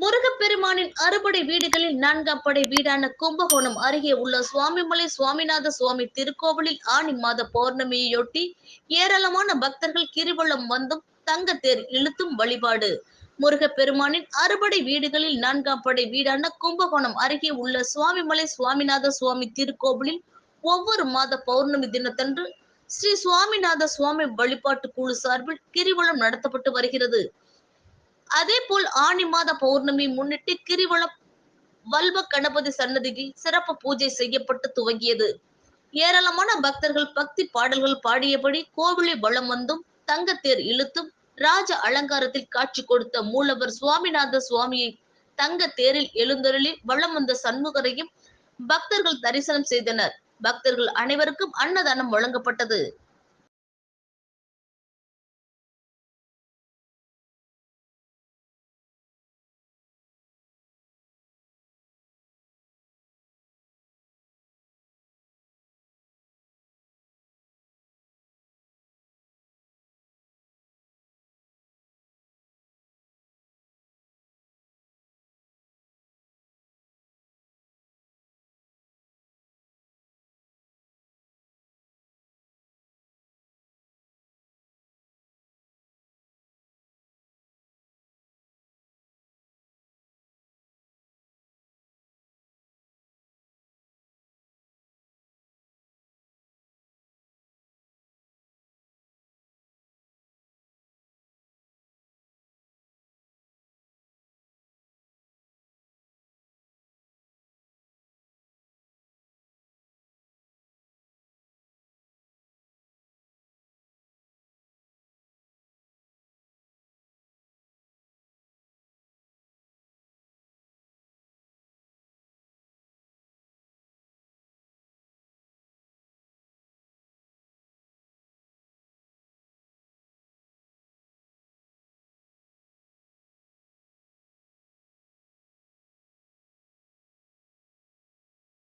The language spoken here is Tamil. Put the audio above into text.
முருகப்பெருமானின் அறுபடை வீடுகளில் நான்காம் படை வீடான கும்பகோணம் அருகே உள்ள சுவாமிமலை சுவாமிநாத சுவாமி திருக்கோவிலில் ஆணி மாத பௌர்ணமியையொட்டி ஏராளமான பக்தர்கள் கிரிவலம் வந்தும் தங்கத்தேர் இழுத்தும் வழிபாடு. முருகப்பெருமானின் அறுபடை வீடுகளில் நான்காம் படை வீடான கும்பகோணம் அருகே உள்ள சுவாமிமலை சுவாமிநாத சுவாமி திருக்கோவிலில் ஒவ்வொரு மாத பௌர்ணமி தினத்தன்று ஸ்ரீ சுவாமிநாத சுவாமி வழிபாட்டு குழு சார்பில் கிரிவலம் நடத்தப்பட்டு வருகிறது. அதே போல் ஆணி மாத பௌர்ணமி முன்னிட்டு கிரிவலம் வல்வ கணபதி சன்னதியில் சிறப்பு பூஜை செய்யப்பட்டு துவங்கியது. ஏராளமான பக்தர்கள் பக்தி பாடல்கள் பாடியபடி கோவிலை வளம் வந்தும் தங்கத்தேர் இழுத்தும் ராஜ அலங்காரத்தில் காட்சி கொடுத்த மூலவர் சுவாமிநாத சுவாமியை தங்க தேரில் எழுந்தருளி வலம் வந்த சண்முகரையும் பக்தர்கள் தரிசனம் செய்தனர். பக்தர்கள் அனைவருக்கும் அன்னதானம் வழங்கப்பட்டது.